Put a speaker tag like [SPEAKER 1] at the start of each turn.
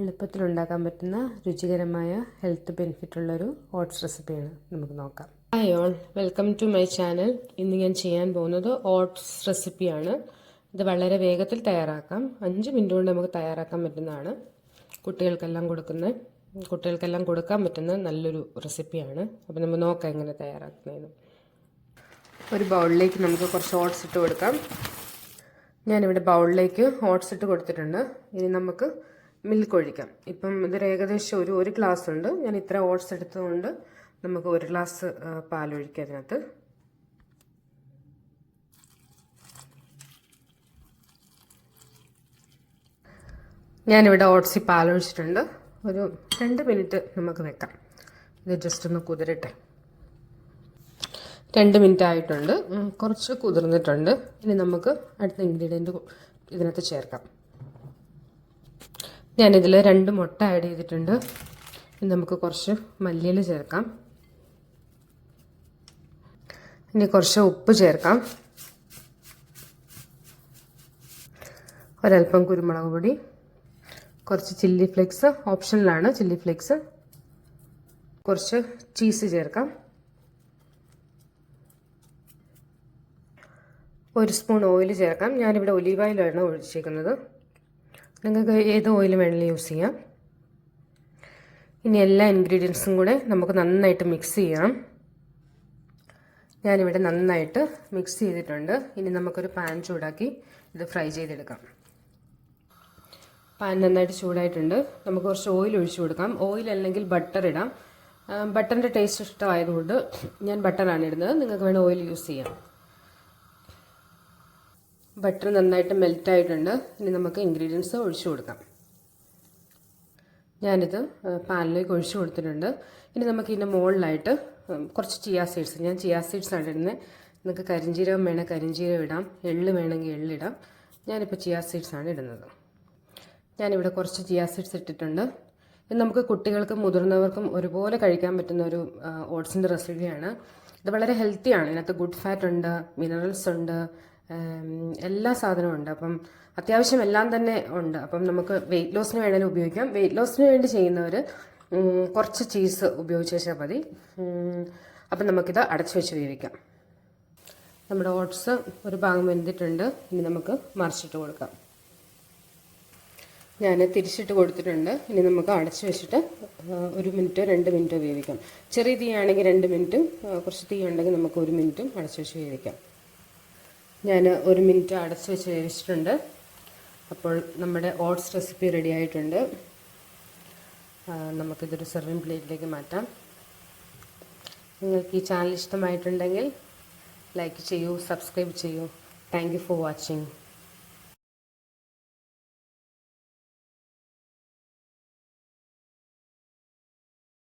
[SPEAKER 1] എളുപ്പത്തിൽ ഉണ്ടാക്കാൻ പറ്റുന്ന രുചികരമായ ഹെൽത്ത് ബെനിഫിറ്റ് ഉള്ളൊരു ഓട്സ് റെസിപ്പിയാണ് നമുക്ക് നോക്കാം. Hi all welcome to my channel ഇന്ന് ഞാൻ ചെയ്യാൻ പോകുന്നത് ഓട്സ് റെസിപ്പിയാണ് ഇത് വളരെ വേഗത്തിൽ തയ്യാറാക്കാം. അഞ്ച് മിനിറ്റ് കൊണ്ട് നമുക്ക് തയ്യാറാക്കാൻ പറ്റുന്നതാണ്. കുട്ടികൾക്കെല്ലാം കൊടുക്കുന്ന കുട്ടികൾക്കെല്ലാം കൊടുക്കാൻ പറ്റുന്ന നല്ലൊരു റെസിപ്പിയാണ് അപ്പോൾ നമുക്ക് നോക്കാം എങ്ങനെ തയ്യാറാക്കുന്നതെന്ന്. ഒരു ബൗളിലേക്ക് നമുക്ക് കുറച്ച് ഓട്സ് ഇട്ട് കൊടുക്കാം. ഞാനിവിടെ ബൗളിലേക്ക് ഓട്സ് ഇട്ട് കൊടുത്തിട്ടുണ്ട്. ഇനി നമുക്ക് മിൽക്ക് ഒഴിക്കാം. ഇപ്പം ഇതൊരു ഏകദേശം ഒരു ഒരു ഗ്ലാസ് ഉണ്ട്. ഞാൻ ഇത്ര ഓട്സ് എടുത്തുകൊണ്ട് നമുക്ക് ഒരു ഗ്ലാസ് പാലൊഴിക്കാം അതിനകത്ത്. ഞാനിവിടെ ഓട്സിൽ പാലൊഴിച്ചിട്ടുണ്ട് ഒരു രണ്ട് മിനിറ്റ് നമുക്ക് വെക്കാം. ഇത് ജസ്റ്റ് ഒന്ന് കുതിരട്ടെ. രണ്ട് മിനിറ്റ് ആയിട്ടുണ്ട്. കുറച്ച് കുതിർന്നിട്ടുണ്ട്. ഇനി നമുക്ക് അടുത്ത ഇൻഗ്രീഡിയന്റ് ഇതിനകത്ത് ചേർക്കാം. ഞാനിതിൽ രണ്ട് മുട്ട ആഡ് ചെയ്തിട്ടുണ്ട്. നമുക്ക് കുറച്ച് മല്ലിയിൽ ചേർക്കാം. ഇനി കുറച്ച് ഉപ്പ് ചേർക്കാം. ഒരൽപ്പം കുരുമുളക് പൊടി. കുറച്ച് ചില്ലി ഫ്ലേക്സ്. ഓപ്ഷനിലാണ് ചില്ലി ഫ്ലേക്സ്. കുറച്ച് ചീസ് ചേർക്കാം. ഒരു സ്പൂൺ ഓയിൽ ചേർക്കാം. ഞാനിവിടെ ഒലീവ് ഓയിലാണ് ഒഴിച്ചേക്കുന്നത്. നിങ്ങൾക്ക് ഏത് ഓയിൽ വേണമെങ്കിലും യൂസ് ചെയ്യാം. ഇനി എല്ലാ ഇൻഗ്രീഡിയൻസും കൂടെ നമുക്ക് നന്നായിട്ട് മിക്സ് ചെയ്യാം. ഞാനിവിടെ നന്നായിട്ട് മിക്സ് ചെയ്തിട്ടുണ്ട്. ഇനി നമുക്കൊരു പാൻ ചൂടാക്കി ഇത് ഫ്രൈ ചെയ്തെടുക്കാം. പാൻ നന്നായിട്ട് ചൂടായിട്ടുണ്ട്. നമുക്ക് കുറച്ച് ഓയിൽ ഒഴിച്ചു കൊടുക്കാം. ഓയിൽ അല്ലെങ്കിൽ ബട്ടർ ഇടാം. ബട്ടറിന്റെ ടേസ്റ്റ് ഇഷ്ടമായതുകൊണ്ട് ഞാൻ ബട്ടറാണ് ഇടുന്നത്. നിങ്ങൾക്ക് വേണമെങ്കിൽ ഓയിൽ യൂസ് ചെയ്യാം. ബട്ടർ നന്നായിട്ട് മെൽറ്റ് ആയിട്ടുണ്ട്. ഇനി നമുക്ക് ഇൻഗ്രീഡിയൻസ് ഒഴിച്ചു കൊടുക്കാം. ഞാനിത് പാനിലേക്ക് ഒഴിച്ചു കൊടുത്തിട്ടുണ്ട്. ഇനി നമുക്ക് ഇതിന്റെ മുകളിലായിട്ട് കുറച്ച് ചിയാ സീഡ്സ് ഞാൻ ചിയാ സീഡ്സ് ആണ് ഇടുന്നത് നിങ്ങൾക്ക് കരിഞ്ചീരകം വേണേൽ കരിഞ്ചീരകം ഇടാം. എള്ള് വേണമെങ്കിൽ എള്ളിടാം ഞാനിപ്പോൾ ചിയാ സീഡ്സ് ആണ് ഇടുന്നത്. ഞാനിവിടെ കുറച്ച് ചിയാ സീഡ്സ് ഇട്ടിട്ടുണ്ട്. ഇത് നമുക്ക് കുട്ടികൾക്കും മുതിർന്നവർക്കും ഒരുപോലെ കഴിക്കാൻ പറ്റുന്ന ഒരു ഓട്സിന്റെ റെസിപ്പിയാണ് ഇത് വളരെ ഹെൽത്തിയാണ് ഇതിനകത്ത് ഗുഡ് ഫാറ്റ് ഉണ്ട് മിനറൽസ് ഉണ്ട് എല്ലാ സാധനവും ഉണ്ട്. അപ്പം അത്യാവശ്യം എല്ലാം തന്നെ ഉണ്ട്. അപ്പം നമുക്ക് വെയിറ്റ് ലോസിന് വേണമെങ്കിലും ഉപയോഗിക്കാം. വെയിറ്റ് ലോസിന് വേണ്ടി ചെയ്യുന്നവർ കുറച്ച് ചീസ് ഉപയോഗിച്ച് വെച്ചാൽ മതി. അപ്പം നമുക്കിത് അടച്ചു വെച്ച് വേവിക്കാം. നമ്മുടെ ഓട്സ് ഒരു ഭാഗം വെന്തിട്ടുണ്ട്. ഇനി നമുക്ക് മറിച്ചിട്ട് കൊടുക്കാം. ഞാൻ തിരിച്ചിട്ട് കൊടുത്തിട്ടുണ്ട്. ഇനി നമുക്ക് അടച്ചു വെച്ചിട്ട് ഒരു മിനിറ്റോ രണ്ട് മിനിറ്റോ വേവിക്കാം. ചെറിയ തീയാണെങ്കിൽ രണ്ട് മിനിറ്റും കുറച്ച് തീ ഉണ്ടെങ്കിൽ നമുക്ക് ഒരു മിനിറ്റും അടച്ചു വെച്ച് വേവിക്കാം. ഞാൻ ഒരു മിനിറ്റ് അടച്ച് വെച്ച് വേവിച്ചിട്ടുണ്ട്. അപ്പോൾ നമ്മുടെ ഓട്സ് റെസിപ്പി റെഡി ആയിട്ടുണ്ട്. നമുക്കിതൊരു സെർവിങ് പ്ലേറ്റിലേക്ക് മാറ്റാം. നിങ്ങൾക്ക് ഈ ചാനൽ ഇഷ്ടമായിട്ടുണ്ടെങ്കിൽ ലൈക്ക് ചെയ്യൂ സബ്സ്ക്രൈബ് ചെയ്യൂ. Thank for watching